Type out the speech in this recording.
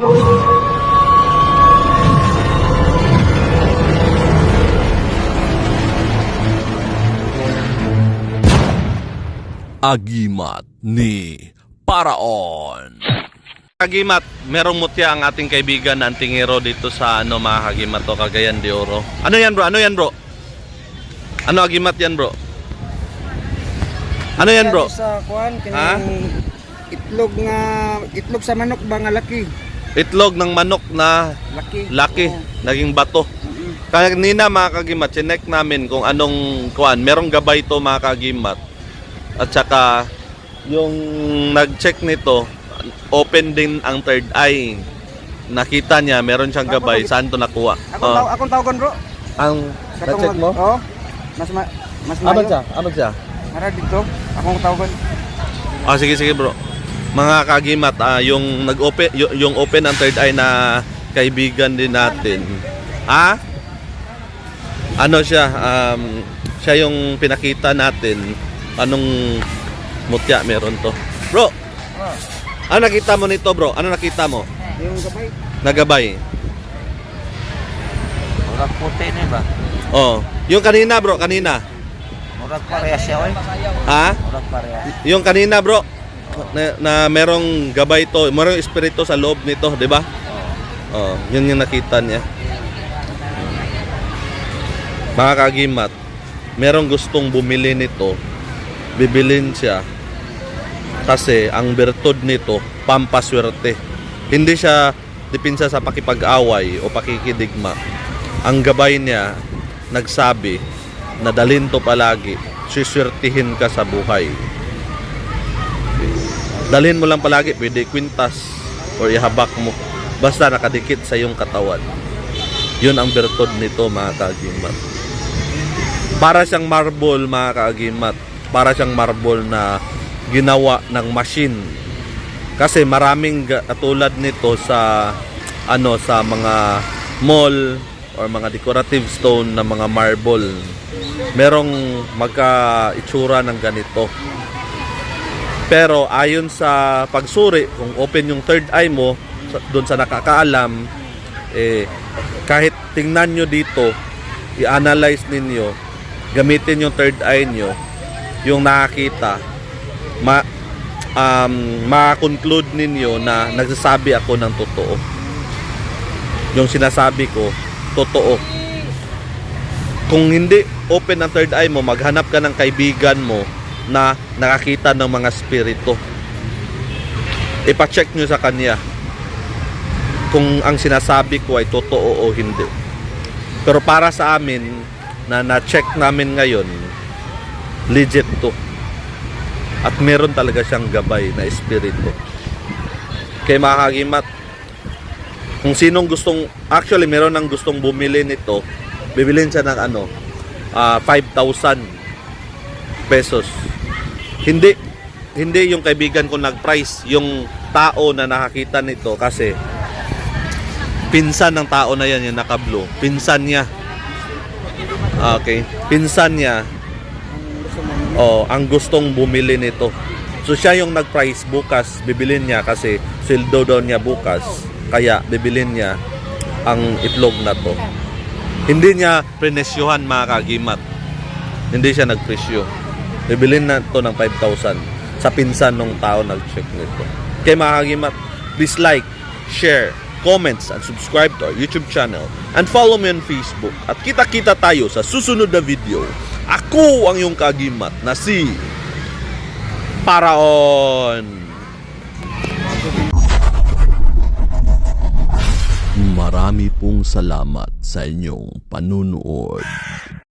Agimat ni Paraon. Kagimat, merong mutya ang ating kaibigan na antingero dito sa ano mga kagimat to Cagayan de Oro. Ano yan bro? Ano yan bro? Ano agimat yan bro? Ano yan bro? Sa kuan Ha? itlog nga itlog sa manok ba nga laki? Itlog ng manok na Laki. laki, Oo. naging bato. Mm-mm. Kanina mga kagimat, chinek namin kung anong kuan. Merong gabay to mga kagimat. At saka yung nag-check nito, open din ang third eye. Nakita niya, meron siyang gabay. Saan to nakuha? Ako Oh. taw akong tawgon bro. ang Katong na-check mo? mag- Oo. Mas ma mas Abag mayo. siya, abag siya. Ara dito. Akong tawgon. Ah, sige, sige bro. Mga kagimat, ah, yung nag-open yung, yung open ang third eye na kaibigan din natin. Ha? Ano siya? Um, siya yung pinakita natin. Anong mutya meron to? Bro, Oh. ano nakita mo nito bro? Ano nakita mo? Yung gabay. Nagabay. Murag puti ni ba? Oh, yung kanina bro, kanina. Murag parehas siya oy. Ha? Murag parehas. Yung kanina bro, na, na merong gabay to, merong espiritu sa loob nito, di ba? Oh, yun yung nakita niya. Mga kagimat, merong gustong bumili nito, bibilin siya. Kasi ang bertod nito, pampaswerte. Hindi siya dipinsa sa pakipag-away o pakikidigma. Ang gabay niya, nagsabi, na dalhin to palagi, siswertihin ka sa buhay. Dalhin mo lang palagi, pwede kwintas or ihabak mo. Basta nakadikit sa iyong katawan. Yun ang bertod nito mga kaagimat. Para siyang marble mga kaagimat. Para siyang marble na ginawa ng machine. Kasi maraming katulad nito sa ano sa mga mall or mga decorative stone na mga marble. Merong magka-itsura ng ganito. Pero ayon sa pagsuri, kung open yung third eye mo, doon sa nakakaalam, eh, kahit tingnan nyo dito, i-analyze ninyo, gamitin yung third eye nyo, yung nakakita, ma, um, ma-conclude ninyo na nagsasabi ako ng totoo. Yung sinasabi ko, totoo. Kung hindi open ang third eye mo, maghanap ka ng kaibigan mo na nakakita ng mga spirito. Ipa-check nyo sa kanya kung ang sinasabi ko ay totoo o hindi. Pero para sa amin, na na-check namin ngayon, legit to. At meron talaga siyang gabay na espiritu. Kay mga kagimat, kung sinong gustong, actually meron nang gustong bumili nito, bibilin siya ng ano, ah, 5,000 pesos. Hindi hindi yung kaibigan ko nag-price, yung tao na nakakita nito kasi pinsan ng tao na yan yung naka-blue. Pinsan niya. Okay. Pinsan niya oh, ang gustong bumili nito. So siya yung nag-price bukas, bibilin niya kasi sildo daw niya bukas. Kaya bibilin niya ang itlog na to. Hindi niya prenesyohan mga kagimat. Hindi siya nagpresyo. Bibilin na to ng 5,000 sa pinsan ng tao nag-check nito. Kaya mga kagimat, please like, share, comments, and subscribe to our YouTube channel. And follow me on Facebook. At kita-kita tayo sa susunod na video. Ako ang iyong kagimat na si Paraon. Marami pong salamat sa inyong panunood.